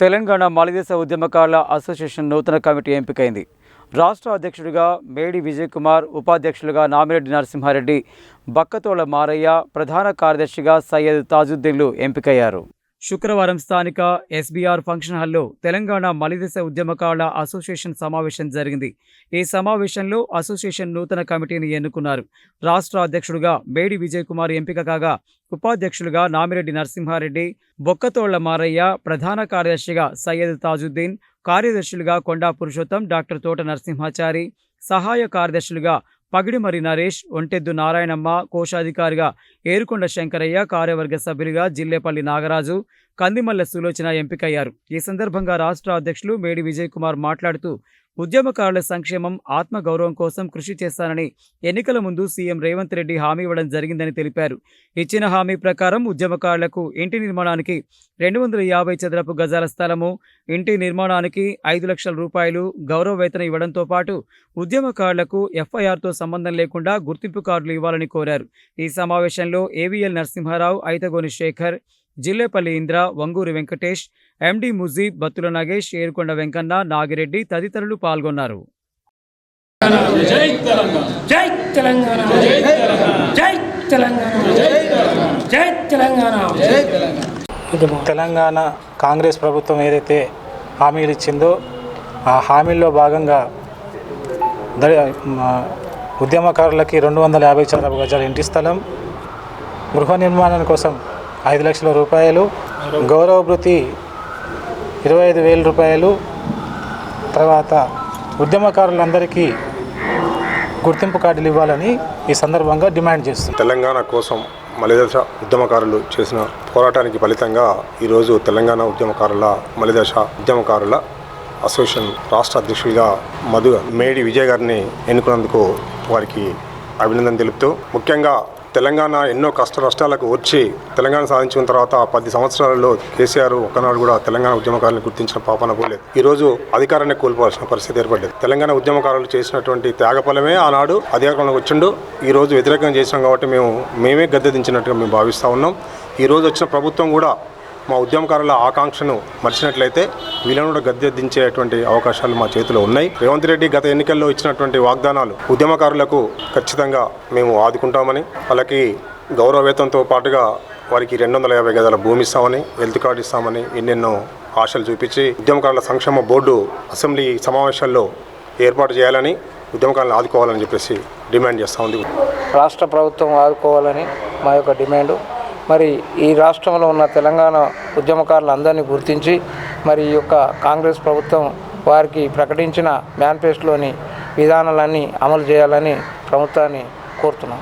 తెలంగాణ మాలిదేశ ఉద్యమకారుల అసోసియేషన్ నూతన కమిటీ ఎంపికైంది. రాష్ట్ర అధ్యక్షుడిగా మేడి విజయ్ కుమార్ ఉపాధ్యక్షులుగా నామిరెడ్డి నరసింహారెడ్డి బక్కతోళ మారయ్య ప్రధాన కార్యదర్శిగా సయ్యద్ తాజుద్దీన్లు ఎంపికయ్యారు. శుక్రవారం స్థానిక ఎస్బీఆర్ ఫంక్షన్ హాల్లో తెలంగాణ మలిదశ ఉద్యమకారుల అసోసియేషన్ సమావేశం జరిగింది. ఈ సమావేశంలో అసోసియేషన్ నూతన కమిటీని ఎన్నుకున్నారు. రాష్ట్ర అధ్యక్షుడుగా మేడి విజయ్ కుమార్ ఎంపిక కాగా ఉపాధ్యక్షులుగా నామిరెడ్డి నరసింహారెడ్డి బొక్కతోళ్ళ మారయ్య ప్రధాన కార్యదర్శిగా సయ్యద్ తాజుద్దీన్ కార్యదర్శులుగా కొండా పురుషోత్తం డాక్టర్ తోట నరసింహాచారి సహాయ కార్యదర్శులుగా పగిడిమరి నరేష్ ఒంటెద్దు నారాయణమ్మ కోశాధికారిగా ఏరుకొండ శంకరయ్య కార్యవర్గ సభ్యులుగా జిల్లేపల్లి నాగరాజు కందిమల్ల సులోచన ఎంపికయ్యారు. ఈ సందర్భంగా రాష్ట్ర అధ్యక్షులు మేడి విజయ్ కుమార్ మాట్లాడుతూ ఉద్యమకారుల సంక్షేమం ఆత్మగౌరవం కోసం కృషి చేస్తానని ఎన్నికల ముందు సీఎం రేవంత్ రెడ్డి హామీ ఇవ్వడం జరిగిందని తెలిపారు. ఇచ్చిన హామీ ప్రకారం ఉద్యమకారులకు ఇంటి నిర్మాణానికి రెండు వందల యాభై చదరపు గజాల స్థలము ఇంటి నిర్మాణానికి ఐదు లక్షల రూపాయలు గౌరవ వేతనం ఇవ్వడంతో పాటు ఉద్యమకారులకు ఎఫ్ఐఆర్తో సంబంధం లేకుండా గుర్తింపు కార్డులు ఇవ్వాలని కోరారు. ఈ సమావేశంలో ఏవీఎల్ నరసింహారావు ఐతగోని శేఖర్ జిల్లేపల్లి ఇంద్ర వంగూరి వెంకటేష్ ఎండి ముజీబ్ బత్తుల నాగేష్ ఏరుకొండ వెంకన్న నాగిరెడ్డి తదితరులు పాల్గొన్నారు. జై తెలంగాణ. జై తెలంగాణ. జై తెలంగాణ. జై తెలంగాణ. తెలంగాణ. కాంగ్రెస్ ప్రభుత్వం ఏదైతే హామీలు ఇచ్చిందో ఆ హామీల్లో భాగంగా ఉద్యమకారులకి రెండు వందల యాభై చదరపు గజాల ఇంటి స్థలం గృహ నిర్మాణం కోసం ఐదు లక్షల రూపాయలు గౌరవ భృతి ఇరవై ఐదు వేల రూపాయలు తర్వాత ఉద్యమకారులందరికీ గుర్తింపు కార్డులు ఇవ్వాలని ఈ సందర్భంగా డిమాండ్ చేస్తుంది తెలంగాణ కోసం మలిదశ ఉద్యమకారులు చేసిన పోరాటానికి ఫలితంగా ఈరోజు తెలంగాణ ఉద్యమకారుల మలిదశ ఉద్యమకారుల అసోసియేషన్ రాష్ట్ర అధ్యక్షుడిగా మధు మేడి విజయ్ గారిని ఎన్నుకున్నందుకు వారికి అభినందన తెలుపుతూ ముఖ్యంగా తెలంగాణ ఎన్నో కష్ట నష్టాలకు వచ్చి తెలంగాణ సాధించిన తర్వాత పది సంవత్సరాలలో కేసీఆర్ ఒక్కనాడు కూడా తెలంగాణ ఉద్యమకారులను గుర్తించిన పాపన పోలేదు ఈ రోజు అధికారాన్ని కోల్పోవాల్సిన పరిస్థితి ఏర్పడలేదు. తెలంగాణ ఉద్యమకారులు చేసినటువంటి త్యాగఫలమే ఆనాడు అధికారంలోకి వచ్చిండు. ఈ రోజు వ్యతిరేకంగా చేసినాం కాబట్టి మేము మేమే గద్దె దించినట్టుగా మేము భావిస్తూ ఉన్నాం. ఈ రోజు వచ్చిన ప్రభుత్వం కూడా మా ఉద్యమకారుల ఆకాంక్షను మర్చినట్లయితే వీళ్ళను కూడా గద్దె అవకాశాలు మా చేతిలో ఉన్నాయి. రేవంత్ రెడ్డి గత ఎన్నికల్లో ఇచ్చినటువంటి వాగ్దానాలు ఉద్యమకారులకు ఖచ్చితంగా మేము ఆదుకుంటామని వాళ్ళకి గౌరవవేతంతో పాటుగా వారికి రెండు వందల యాభై గదాల భూమి ఇస్తామని హెల్త్ కార్డు ఇస్తామని ఎన్నెన్నో ఆశలు చూపించి ఉద్యమకారుల సంక్షేమ బోర్డు అసెంబ్లీ సమావేశాల్లో ఏర్పాటు చేయాలని ఉద్యమకారులను ఆదుకోవాలని చెప్పేసి డిమాండ్ చేస్తూ ఉంది. రాష్ట్ర ప్రభుత్వం ఆదుకోవాలని మా యొక్క డిమాండు. మరి ఈ రాష్ట్రంలో ఉన్న తెలంగాణ ఉద్యమకారులందరినీ గుర్తించి మరి ఈ యొక్క కాంగ్రెస్ ప్రభుత్వం వారికి ప్రకటించిన మేనిఫెస్టోలోని విధానాలన్నీ అమలు చేయాలని ప్రభుత్వాన్ని కోరుతున్నాం.